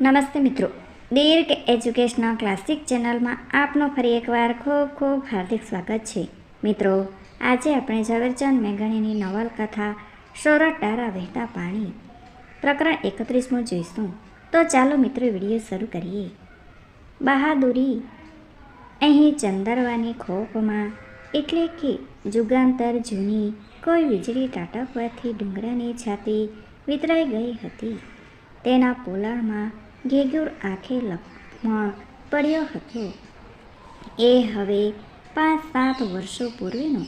નમસ્તે મિત્રો. દીર્ઘ educational classic ચેનલમાં આપનો ફરી એકવાર ખૂબ ખૂબ હાર્દિક સ્વાગત છે. મિત્રો, આજે આપણે ઝવેરચંદ મેઘાણીની નવલકથા સોરઠ ટારા વહેતા પાણી. પ્રકરણ એકત્રીસમું જોઈશું. તો ચાલો મિત્રો, વીડિયો શરૂ કરીએ. બહાદુરી અહીં ચંદરવાની ખોપમાં એટલે કે જુગાંતર જૂની કોઈ વીજળી ટાટકવાથી ડુંગરાની છાતી વિતરાઈ ગઈ હતી. તેના પોલાણમાં ઘેગુર આંખે લખમણ પડ્યો હતો. એ હવે પાંચ સાત વર્ષો પૂર્વેનો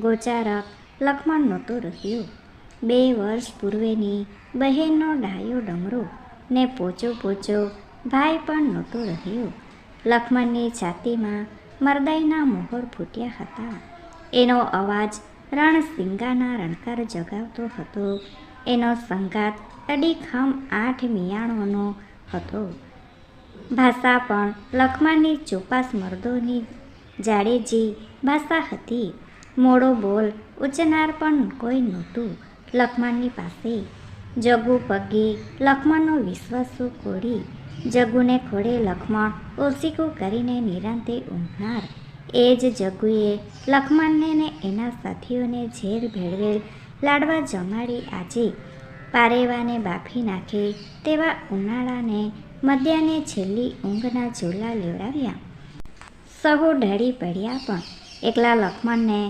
ગોચારક લખમણ નહોતો રહ્યો. બે વર્ષ પૂર્વેની બહેનનો ડાયો ડમરો ને પોચો પોચો ભાઈ પણ નહોતો રહ્યો. લખમણની છાતીમાં મરદાઈના મોહર ફૂટ્યા હતા. એનો અવાજ રણસિંગાના રણકાર જગાવતો હતો. એનો સંગાત અડીખમ આઠ મિયાણોનો હતો. ભાષા પણ લખમાની ચોપાસ મર્દોની જાડેજી ભાષા હતી. મોડો બોલ ઉચનાર પણ કોઈ નહોતું. લખમાનની પાસે જગુ પગી લખમણનો વિશ્વાસુ કોડી જગુને ખોડે લખમણ ઓસીકું કરીને નિરાંતે ઊંઘનાર. એ જ જગુએ લખમણને ને એના સાથીઓને ઝેર ભેળવેલ લાડવા જમાડી આજે પારેવાને બાફી નાખે તેવા ઉનાળાને મધ્યાને છેલ્લી ઊંઘના ઝોલા લેવડાવ્યા. સહુ ઢળી પડ્યા પણ એકલા લક્ષ્મણને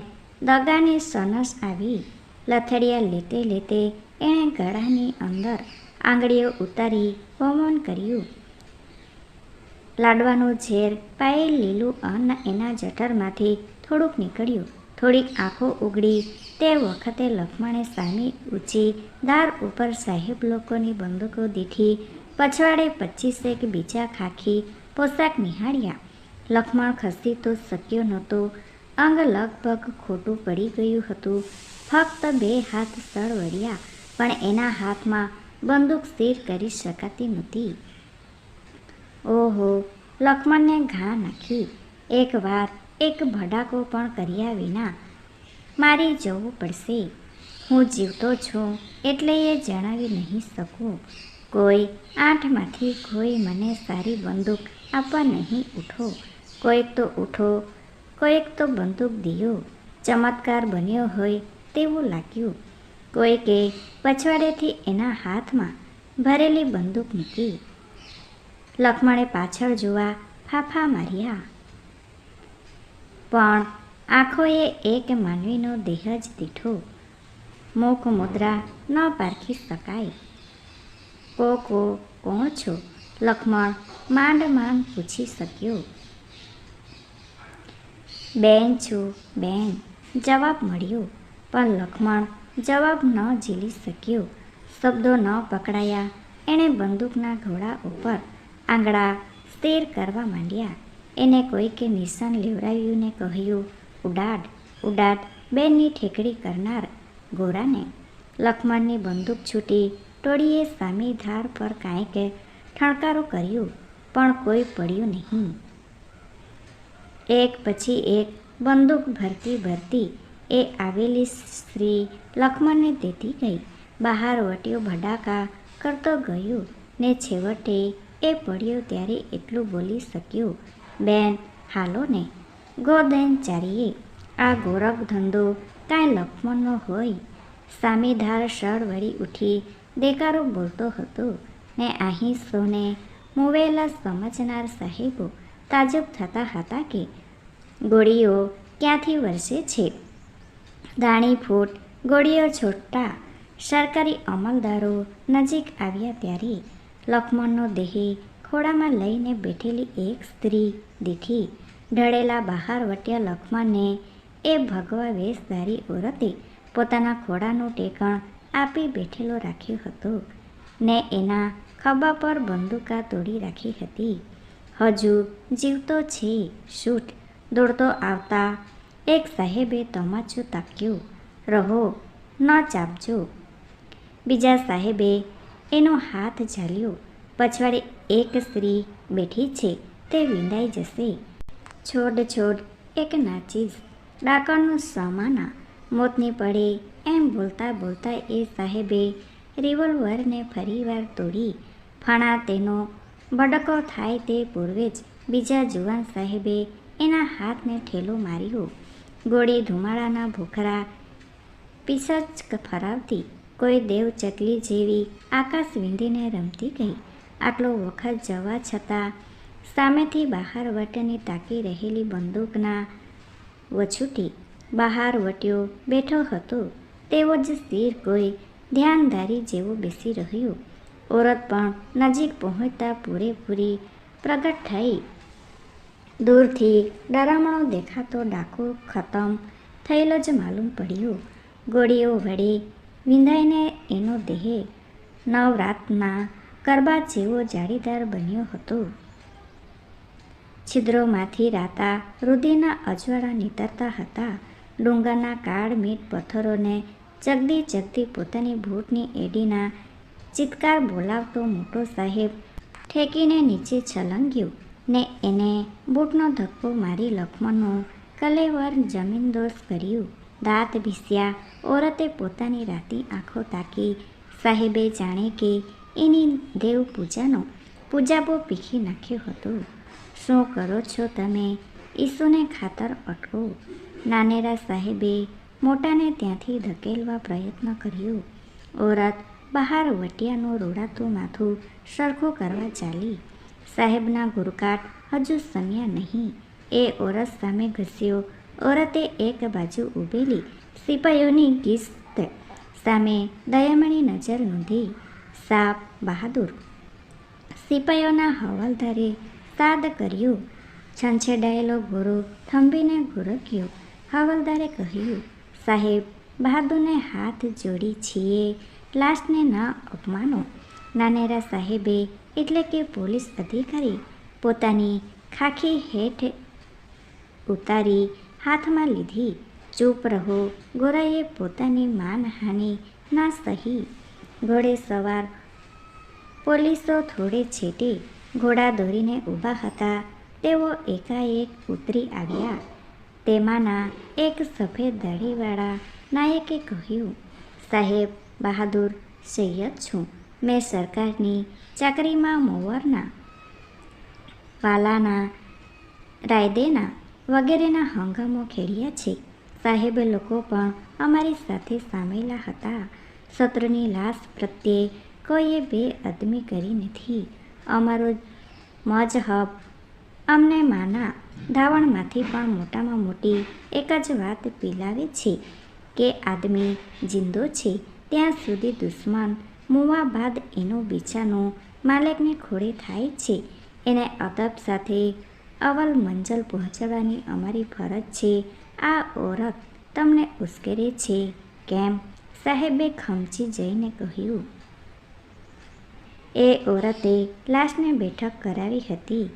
દગાની સનસ આવી. લથડિયા લેતે લેતે એણે ગળાની અંદર આંગળીઓ ઉતારી હોમન કર્યું. લાડવાનું ઝેર પાયે લીલું અન્ન એના જઠરમાંથી થોડુંક નીકળ્યું. થોડીક આંખો ઉગડી. તે વખતે લક્ષ્મણે સામી ઊંચી દાર ઉપર સાહેબ લોકોની બંદૂકો દીઠી પછવાડે પચીસેક બીજા ખાખી પોશાક નિહાળ્યા. લક્ષ્મણ ખસી તો શક્યો નહોતો. અંગ લગભગ ખોટું પડી ગયું હતું. ફક્ત બે હાથ સળ વળ્યા પણ એના હાથમાં બંદૂક સ્થિર કરી શકાતી નહોતી. ઓહો લક્ષ્મણને ઘા નાખી. એકવાર એક ભડાકો પણ કર્યા વિના મારી જવું પડશે. હું જીવતો છું એટલે એ જણાવી નહીં શકું. કોઈ આઠમાંથી કોઈ મને સારી બંદૂક આપવા નહીં ઉઠો. કોઈક તો ઉઠો, કોઈક તો બંદૂક દિયો. ચમત્કાર બન્યો હોય તેવું લાગ્યું. કોઈકે પછવાડેથી એના હાથમાં ભરેલી બંદૂક મૂકી. લક્ષ્મણે પાછળ જોવા ફાફા માર્યા. પણ આંખોએ એક માનવીનો દેહ જ દીઠો. મુખ મુદ્રા ન પારખી શકાય. કો કો કોણ છો લક્ષ્મણ માંડ માંડ પૂછી શક્યો. બેન છું, બેન, જવાબ મળ્યો, પણ લક્ષ્મણ જવાબ ન ઝીલી શક્યો. શબ્દો ન પકડાયા, એણે બંદૂકના ઘોડા ઉપર આંગળા સ્થિર કરવા માંડ્યા. એને કોઈકે નિશાન લેવડાવ્યું ને કહ્યું, ઉડાડ ઉડાડ, બેનની ઠેકડી કરનાર ગોરાને લખમણની બંદૂક છૂટી, ટોળીએ સામી ધાર પર કાંઈક ઠણકારો કર્યો, પણ કોઈ પડ્યું નહીં. એક પછી એક બંદૂક ભરતી ભરતી એ આવેલી સ્ત્રી લખમણને દેતી ગઈ. બહાર વટ્યો ભડાકા કરતો ગયો ને છેવટે એ પડ્યો ત્યારે એટલું બોલી શક્યો બેન, હાલો ને. ગોદેન ચારીએ. આ ગોરખ ધંધો કાંઈ લક્ષ્મણનો હોય. સામીધાર સળ વળી ઉઠી દેકારો બોલતો હતો ને અહીં સોને મુવેલા સમજનાર સાહેબો તાજબ થતા હતા કે ગોળીઓ ક્યાંથી વરસે છે? દાણી ફૂટ, ગોળીઓ છોડતા સરકારી અમલદારો નજીક આવ્યા ત્યારે લક્ષ્મણનો દેહ ખોળામાં લઈને બેઠેલી એક સ્ત્રી દીઠી ઢળેલા બહાર વટ્યા લખમણને એ ભગવા વેશધારી ઓરતે પોતાના ખોળાનું ટેકણ આપી બેઠેલો રાખ્યો હતો. ને એના ખભા પર બંદૂકા તોડી રાખી હતી. હજુ જીવતો છે, શૂટ દોડતો આવતા. એક સાહેબે તમાચું તાક્યું રહો, ન ચાપજો. બીજા સાહેબે એનો હાથ ઝાલ્યો. પછવાડે એક સ્ત્રી બેઠી છે, તે વિંદાઈ જશે. છોડ છોડ એક નાચીસ ડાકણનું સમાના મોતની પડે એમ બોલતા બોલતા એ સાહેબે રિવોલ્વરને ફરીવાર તોડી. ફણા તેનો ભડકો થાય તે પૂર્વે જ બીજા જુવાન સાહેબે એના હાથને ઠેલો માર્યો. ગોળી ધુમાડાના ભૂખરા પીસચ ફરાવતી કોઈ દેવ ચકલી જેવી આકાશ વિંધીને રમતી ગઈ. આટલો વખત જવા છતાં સામેથી બહાર વટની તાકી રહેલી બંદૂકના વછૂટી બહાર વટ્યો બેઠો હતો. તેવો જ સ્થિર કોઈ ધ્યાનધારી જેવો બેસી રહ્યો. ઓરત પણ નજીક પહોંચતા પૂરેપૂરી પ્રગટ થઈ. દૂરથી ડરામણો દેખાતો ડાકો ખતમ થયેલો જ માલુમ પડ્યો. ગોળીઓ વડે વિંધાઈને એનો દેહ નવરાતના ગરબા જેવો જાળીદાર બન્યો હતો. છિદ્રોમાંથી રાતા રુધિરના અજવાળા નીતરતા હતા. ડુંગરના કાળ મીટ પથ્થરોને ચગદી ચગદી પોતાની ભૂટની એડીના ચિત્કાર બોલાવતો મોટો સાહેબ ઠેકીને નીચે છલંગ્યો ને એને બૂટનો ધક્કો મારી લખમણનું કલેવર જમીનદોસ કર્યું. દાંત ભીસ્યા, ઓરતે પોતાની રાતી આંખો તાકી સાહેબે જાણે કે એની દેવ પૂજાનો પૂજાપો પીખી નાખ્યો હતો. શું કરો છો તમે? ઈસુને ખાતર અટકો નાનેરા સાહેબે મોટાને ત્યાંથી ધકેલવા પ્રયત્ન કર્યો. ઓરત બહાર વટિયાનું રોડાતું માથું સરખું કરવા ચાલી. સાહેબના ગુરકાટ હજુ સમ્યા નહીં. એ ઓરત સામે ઘસ્યો. ઓરતે એક બાજુ ઊભેલી. સિપાહીઓની ગીસ્ત સામે દયામણી નજર નોંધી. સાપ બહાદુર. સિપાઈઓના હવાલદારે સાદ કર્યું. છંછેડાયેલો ગોરો થંભીને ગુરક્યો હવાલદારે કહ્યું, સાહેબ, બહાદુરને હાથ જોડી છીએ. લાશને ન અપમાનો. નાનેરા સાહેબે એટલે કે પોલીસ અધિકારી પોતાની ખાખી હેઠ ઉતારી હાથમાં લીધી. ચૂપ રહો, ગોરાએ પોતાની માનહાનિ ના સહી. ઘોડે સવાર. પોલીસો થોડે છેટે ઘોડા દોરીને ઊભા હતા. તેઓ એકાએક ઉતરી આવ્યા. તેમાંના એક સફેદ દાઢીવાળા નાયકે કહ્યું, સાહેબ, બહાદુર, સૈયદ છું. મેં સરકારની ચાકરીમાં મોવરના પાલાના રાયદેના વગેરેના હંગામો ખેડ્યા છે. સાહેબ, લોકો પણ અમારી સાથે સામેલા હતા. શત્રુની લાશ પ્રત્યે કોઈએ બે અદમી કરી નથી. અમારો મજહબ અમને માના ધાવણમાંથી પણ મોટામાં મોટી એક જ વાત પીલાવે છે કે આદમી જિંદો છે. ત્યાં સુધી દુશ્મન મૂવા બાદ એનો બીજાનો માલિકને ખોળે થાય છે. એને અદબ સાથે અવલ મંજલ પહોંચાડવાની અમારી ફરજ છે. આ ઓળખ તમને ઉશ્કેરે છે. કેમ? સાહેબે ખમચી જઈને કહ્યું, એ ઓરતે લાશને બેઠક કરાવી હતી.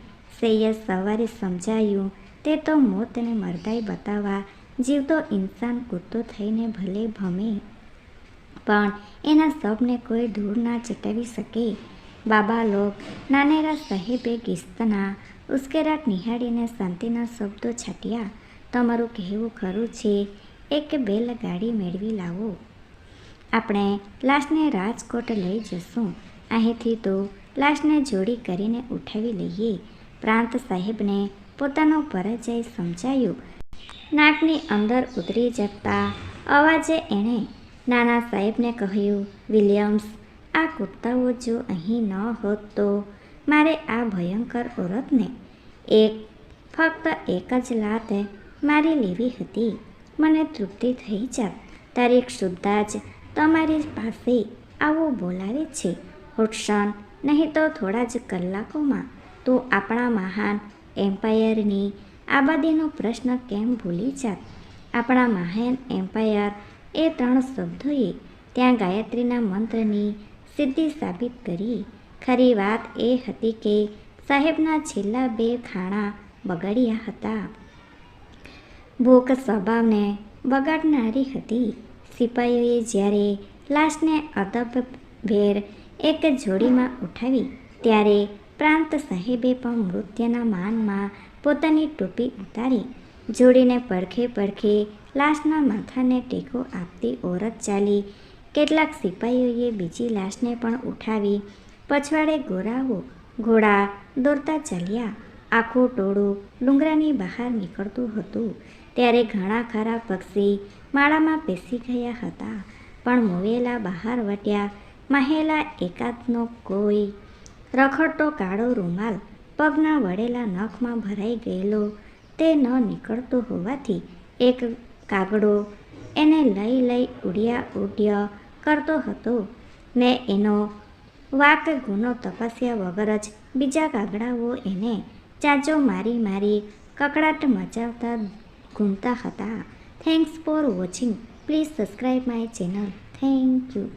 સૈયદ સવારે સમજાયું, તે તો મોતને મરદાઈ બતાવવા જીવતો ઇન્સાન કૂદતો થઈને ભલે ભમે, પણ એના શબને કોઈ દૂર ના ચટાવી શકે. બાબા લોક નાનેરા સાહેબે ગિસ્તના ઉશ્કેરાટ નિહાળીને શાંતિના શબ્દો છાટ્યા, તમારું કહેવું ખરું છે. એક બેલગાડી મેળવી લાવો. આપણે લાશને રાજકોટ લઈ જશું. અહીંથી તો લાશને જોડી કરીને ઉઠાવી લઈએ. પ્રાંત સાહેબને પોતાનો પરિચય સમજાયો. નાકની અંદર ઉતરી જતા અવાજે એણે નાના સાહેબને કહ્યું, વિલિયમ્સ, આ કુર્તાઓ જો અહીં ન હોત તો મારે આ ભયંકર ઓરતને એક, ફક્ત એક જ લાત મારી લેવી હતી. મને તૃપ્તિ થઈ જાત. તારીખ સુદ્ધા જ તમારી પાસે આવો બોલાવે છે હુડસન નહીં તો થોડા જ કલાકોમાં તું આપણા મહાન એમ્પાયરની આબાદીનો પ્રશ્ન કેમ ભૂલી જાત? આપણા મહાન એમ્પાયર એ ત્રણ શબ્દોએ ત્યાં ગાયત્રીના મંત્રની સિદ્ધિ સાબિત કરી. ખરી વાત એ હતી કે સાહેબના છેલ્લા બે ખાણા બગાડ્યા હતા. ભૂખ સ્વભાવને બગાડનારી હતી. સિપાહીઓએ જ્યારે લાશને અદબ એક જોડીમાં ઉઠાવી, ત્યારે પ્રાંત સાહેબે પણ મૃત્યુના માનમાં પોતાની ટોપી ઉતારી, જોડીને પડખે પડખે લાશના માથાને ટેકો આપતી ઓરત ચાલી, કેટલાક સિપાહીઓએ બીજી લાશને પણ ઉઠાવી, પછવાડે ગોરાઓ ઘોડા દોરતા ચાલ્યા, આખું ટોળું ડુંગરાની બહાર નીકળતું હતું. ત્યારે ઘણા ખરા પક્ષી માળામાં બેસી ગયા હતા. પણ મોવેલા બહાર વટ્યા મહેલા એકાદનો કોઈ રખડતો કાળો રૂમાલ પગના વળેલા નખમાં ભરાઈ ગયેલો તે ન નીકળતો હોવાથી એક કાગડો એને લઈ લઈ ઉડ્યા ઉડ્યા કરતો હતો ને એનો વાક ગુનો તપાસ્યા વગર જ બીજા કાગડાઓ એને ચાંચો મારી મારી કકડાટ મચાવતા ઘૂમતા હતા thanks for watching please subscribe my channel thank you